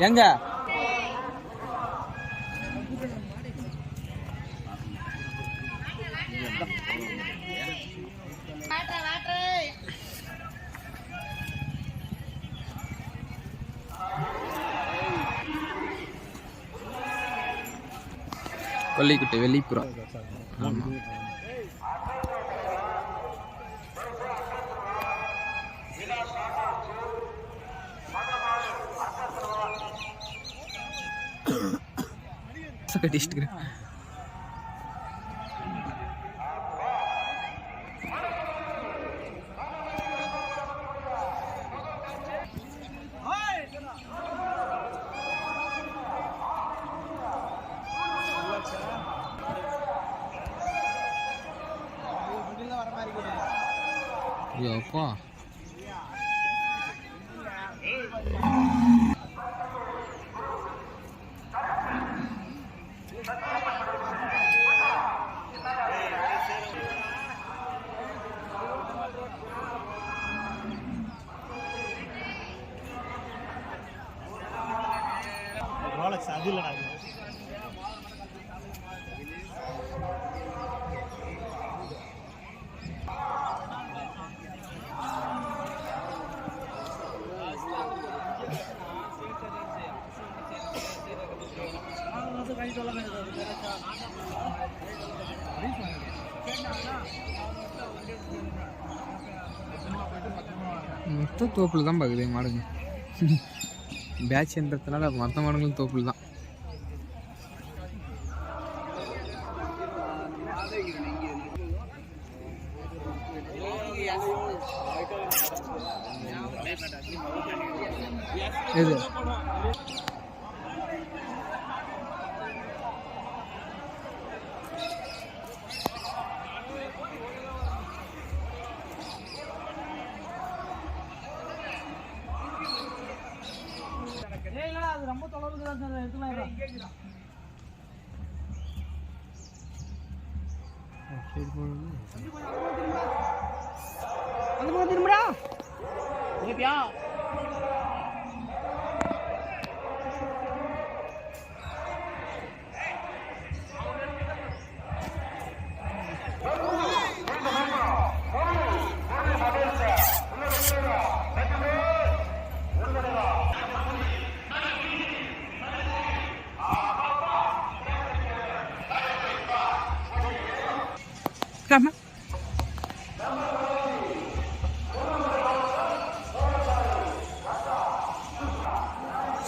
எங்க? கொல்லிக்குட்டை வெளிப்புறம் ஆமா கட்டிட்டு இருக்கிறேன் ஐயோ அப்பா ரோலக்ஸ் அது மொத்த தோப்பில் தான் பார்க்குது மாடுங்க. பேட்ச்ன்றதுனால மொத்த மாடுங்களும் தோப்பில் தான். திரும்புறா திரும்புறா on.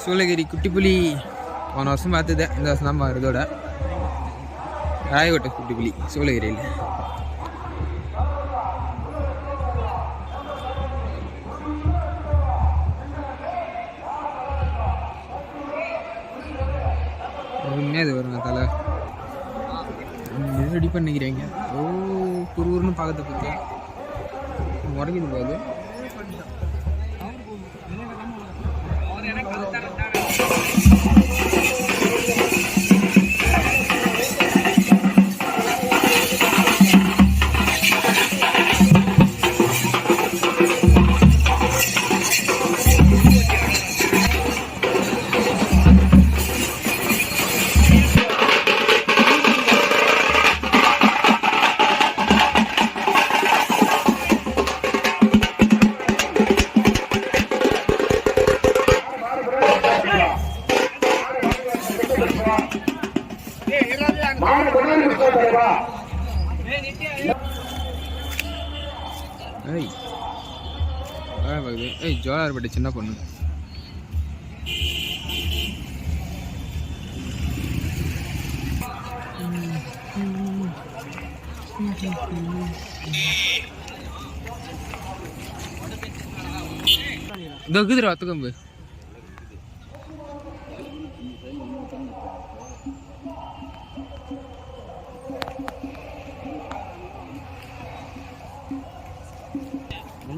சூளகிரி குட்டிப்புலி. போன வருஷம் பார்த்தது. இந்த வருஷம் தான் பார்க்குறதோட ராயகோட்டை குட்டிப்புலி சூளகிரியில். உண்மையாக அது வருங்க தலை? ரெடி பண்ணிக்கிறீங்க. ஓ குருன்னு பார்க்கறத பற்றி உறங்கிது போகுது ஏய். அழகா பார்க்குது ஏய் ஜோலார்பேட்டை சின்ன பொண்ணு. இந்த குதிரை வத்துக்கம்பு.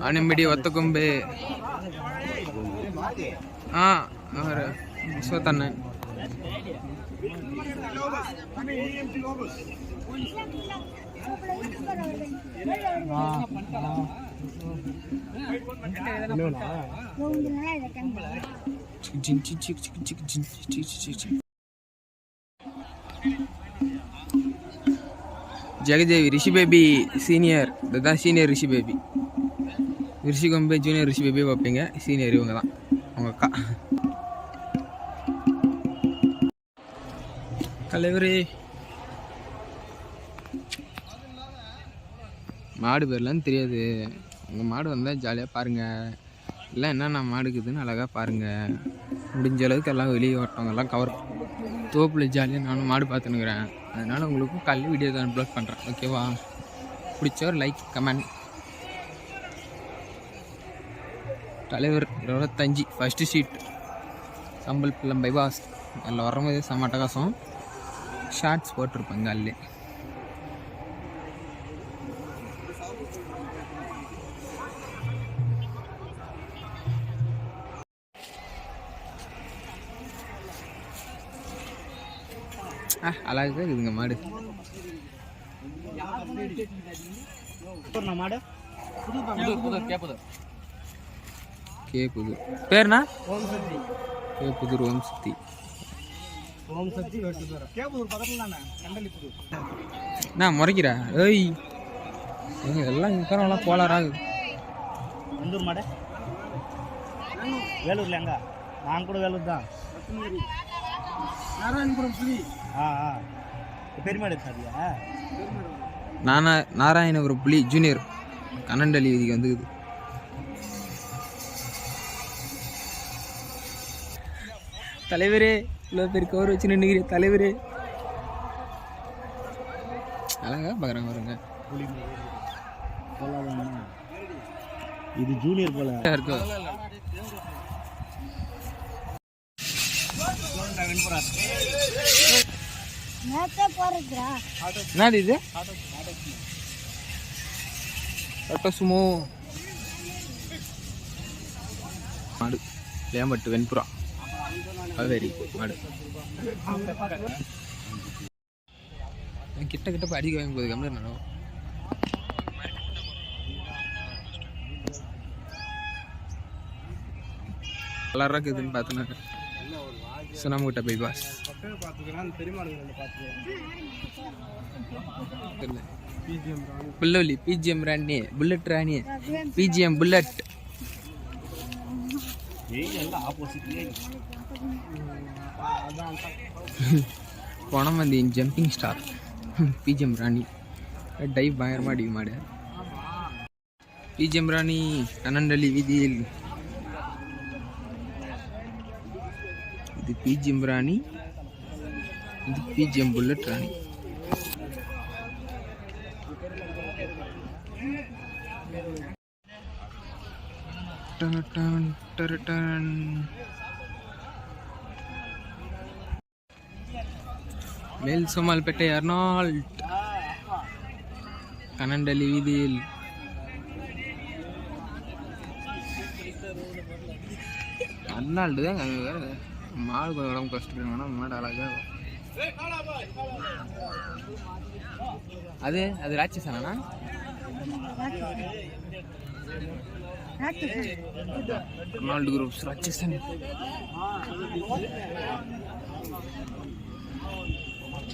ಆನಿಂಬಿಡಿ ಒತ್ತಕೊಂಬೆ ಹಾಂ ಸ್ವತನ್ನ ಚಿಕ್ ಚಿಕ್ ಚಿಕ್ ಚಿಕ್ ಚಿಕ್ ಚಿಕ್ ಚಿಕ್ ಚಿಕ್ ಚಿಕ್ Jagadevi Rishi baby senior Dada senior Rishi baby Rishi baby கொம்பே junior Rishi பேபியே பார்ப்பீங்க. சீனியர் இவங்க தான் அவங்க அக்கா. தலைவரே. மாடு பேர்லாம் தெரியாது. உங்கள் மாடு வந்தால் ஜாலியாக பாருங்கள் இல்லை என்னென்ன மாடு இருக்குதுன்னு அழகாக பாருங்கள் முடிஞ்ச அளவுக்கு எல்லாம் வெளியே வரட்டவங்கெல்லாம் கவர் தோப்பில் ஜாலியாக நானும் மாடு பார்த்துனுக்குறேன் அதனால் உங்களுக்கும் கல் வீடியோ தான் அப்லோட் பண்ணுறேன் ஓகேவா பிடிச்ச ஒரு லைக் கமெண்ட் தலைவர் இருபத்தஞ்சி ஃபஸ்ட்டு ஷீட் சம்பல் பிள்ளம் பைபாஸ். அதில் வரும்போது செம்ம அட்டகாசம். ஷார்ட்ஸ் போட்டிருப்பேன் காலிலே. ஆ அழகாக இருக்குதுங்க மாடு. ஒரு நம்ம மாடு கே புதூர் பேர்னா? ஓம் சக்தி கே புதூர் ஓம் சக்தி ஓம் சக்தி கேபுதூர் பக்கத்தில் தானே? கண்டலிப்புதூர் நான் முறைக்கிறா? ஏய். எல்லாம் இருக்கிறவங்களாம் போலாராகு எந்தூர் மாடு. வேலூர்ல எங்க? நான் கூட வேலூர் தான். நாராயணபுரம் புலி. ஆ ஆ. பெருமாடு சாரியா நானா நாராயணபுரம் புலி ஜூனியர். கண்ணண்டலி வீதிக்கு வந்துக்குது. தலைவரே இவ்வளோ பேர் கவர் வச்சு நின்றுக்கிற தலைவரே. அழகா பார்க்குறாங்க பாருங்க. சொல்லாதான் இது ஜூனியர் போல. இருக்கும். என்னது இது? Auto Sumo. மாடு. லேம்பட்டு வெண்புறா. வெரி மாடு. கிட்ட கிட்ட படிக்க அடிக்க வாங்க போகுது கம்மியாக நானும் கலராக இருக்குதுன்னு பார்த்தேன் சுனாமுகிட்ட போய் பாஸ். பார்த்துக்கலாம் புல்லவலி BGM Rani bullet Rani BGM bullet ஆப்போசிட்லேயே ஆப்போசிட்லேயே பொணமந்தியின் jumping star BGM Rani. Dive பயங்கரமாக அடிக்க மாடு. பிஜிஎம் ராணி கண்ணண்டலி வீதியில். இது பிஜிஎம் ராணி. இது பிஜிஎம் புல்லட் ராணி. டன் டன் டன் சோமால்பேட்டை அர்னால்ட் கனண்டலி வீதியில் அர்னால்டு தான் மாடு கொஞ்சம் உடம்பு கஷ்டப்படுவாங்கன்னா மாடு அழகா அது அது ராட்சசனா அர்னால்டு குரூப்ஸ் ராட்சசன்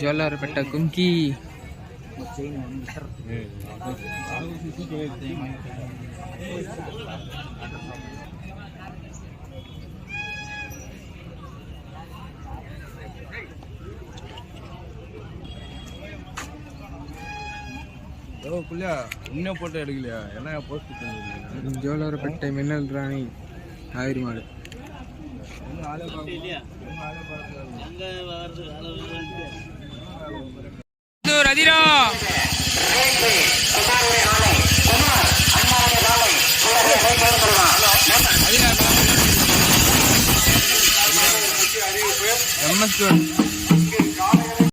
ஜோலார்பேட்டை கும்கி. இன்னும் போட்டோ எடுக்கலையா? என்ன போஸ்ட் ஜோலார்பேட்டை மின்னல் ராணி ஆயிரி அதிரா எம்எஸ்